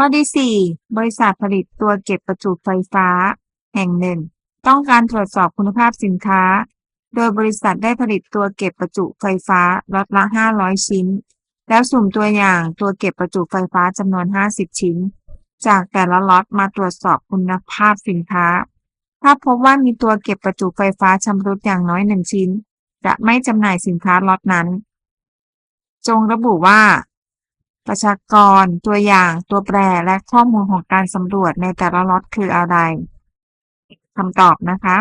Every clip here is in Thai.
ข้อที่สี่บริษัทผลิตตัวเก็บประจุไฟฟ้า แห่งหนึ่ง ต้องการตรวจสอบคุณภาพสินค้า โดยบริษัทได้ผลิตตัวเก็บประจุไฟฟ้าล็อตละ 500 ชิ้น แล้วสุ่มตัวอย่างตัวเก็บประจุไฟฟ้าจำนวน 50 ชิ้น จากแต่ละล็อตมาตรวจสอบคุณภาพสินค้า ถ้าพบว่ามีตัวเก็บประจุไฟฟ้าชำรุดอย่างน้อยหนึ่งชิ้น จะไม่จำหน่ายสินค้าล็อตนั้น จงระบุว่า ประชากร ตัวอย่าง ตัวแปร และข้อมูลของการสำรวจในแต่ละล็อตคืออะไรคำตอบนะคะ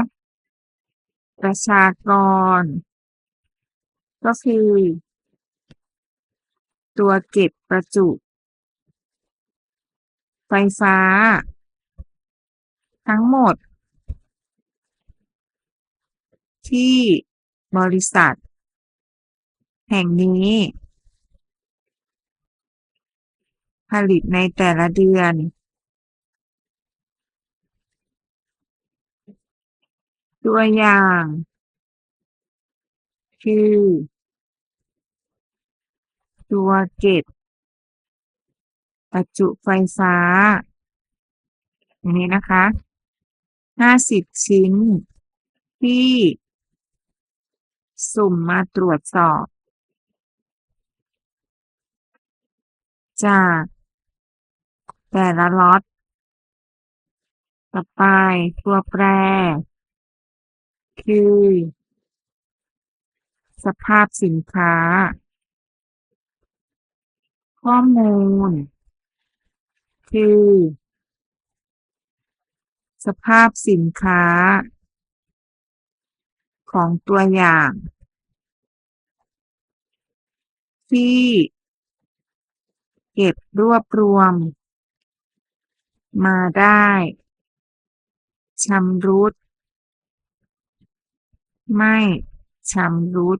ประชากร ก็คือ ตัวเก็บประจุ ไฟฟ้า ทั้งหมด ที่บริษัท แห่งนี้ ผลิตในแต่ละเดือนตัวอย่าง คือ ตัวเก็บประจุไฟฟ้าอย่างนี้นะคะห้าสิบชิ้น ที่ สุ่มมาตรวจสอบ จาก แต่ละล็อตต่อไปตัวแปร คือ สภาพสินค้า ข้อมูล คือ สภาพสินค้า ของตัวอย่าง ที่ เก็บรวบรวม มาได้ชำรุด ไม่ชำรุด